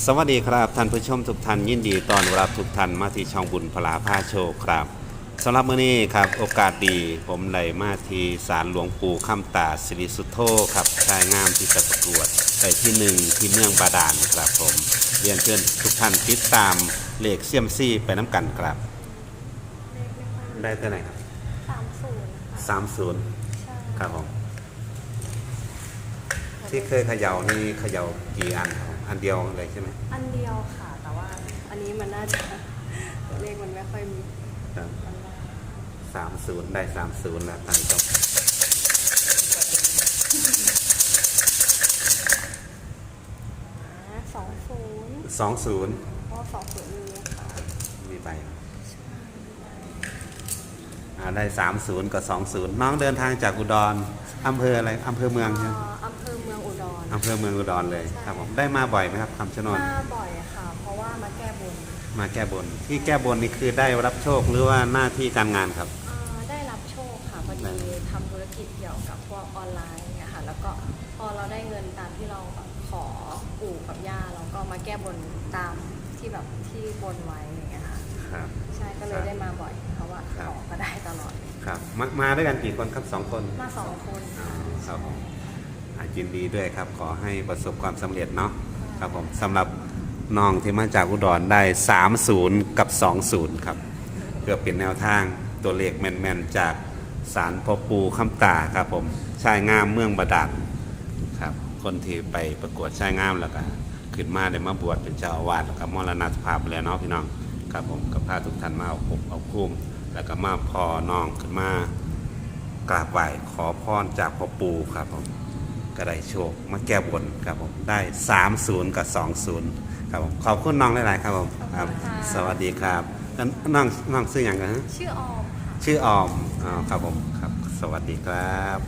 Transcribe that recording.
สวัสดีครับท่านผู้ชมทุกท่านยินดีต้อนรับทุกท่านมาที่ช่องบุญพลาผ้าโชคครับสำหรับมื้อนี้ครับโอกาสดีผมได้มาที่ศาลหลวงปู่คำตาสิริสุทโธครับชายงามที่จะประกวดไปที่หนึ่งที่เมืองบาดาลครับผมเรียนเชิญทุกท่านติดตามเลขเซียมซี่ไปน้ำกันครับ ได้เท่าไหร่ครับสามศูนย์ค่ะสามศูนย์ใช่ครับผมที่เคยเขย่านี่เขย่ากี่อันครับผม อันเดียวเลยใช่ไหมอันเดียวค่ะ แต่ว่าอันนี้มันน่าจะตัวเลขมันไม่ค่อยมีครับมันมากสามศูนย์ได้สามศูนย์แล้วท่านผู้ชมสองศูนย์สองศูนย์เพราะสองศูนย์มีค่ะมีใบอ่าได้สามศูนย์กับสองศูนย์น้องเดินทางจากอุดรอำเภออะไรอำเภอเมืองใช่ไหมอ่าอำเภอเมื องอุดรอำเภอเมืองอุดรเลยครับผมได้มาบ่อยไหมครับคำชะโนดมาบ่อยค่ะ เพราะว่ามาแก้บนมาแก้บน ที่แก้บนนี่คือได้รับโชคหรือว่าหน้าที่การงานครับ อ่าได้รับโชคค่ะพอดีทำธุรกิจเกี่ยวกับพวกออนไลน์เนี่ยค่ะ แล้วก็พอเราได้เงินตามที่เราแบบขอปู่กับย่าเราก็มาแก้บนตามที่แบบที่บนไว้อย่างเงี้ยค่ะครับ ใช่ก็เลยได้มาบ่อยเพราะว่าครับ ขอก็ได้ตลอด ครับมามาด้วยกันกี่คนครับสองคนมาสองคนค่ะครับผมอา ยินดีด้วยครับ ขอให้ประสบความสำเร็จเนาะครับผมสำหรับน้องที่มาจากอุดรได้ 30 กับ 20 ครับเพื่อเป็นแนวทางตัวเลขแมนๆ จากสารพ่อปูคำตาครับผมชายงามเมืองบาดาลครับ คนที่ไปประกวดชายงามแล้วก็ขึ้นมาได้มาบวชเป็นเจ้าอาวาสแล้วก็มรณภาพแล้วเนาะพี่น้องครับผมก็พาทุกท่านมาเอาปกเอาคุ้มแล้วก็มาพอน้องขึ้นมากราบไหว้ขอพรจากพ่อปูครับผม ก็ได้โชคมาแก้บนครับผมได้ 30 กับ 20 ครับผมขอบคุณน้องหลาย ๆ ครับผมครับ สวัสดีครับแล้วน้องน้องชื่ออย่างกันฮะชื่อออมค่ะ ชื่อออมอ๋อครับผมครับ สวัสดีครับ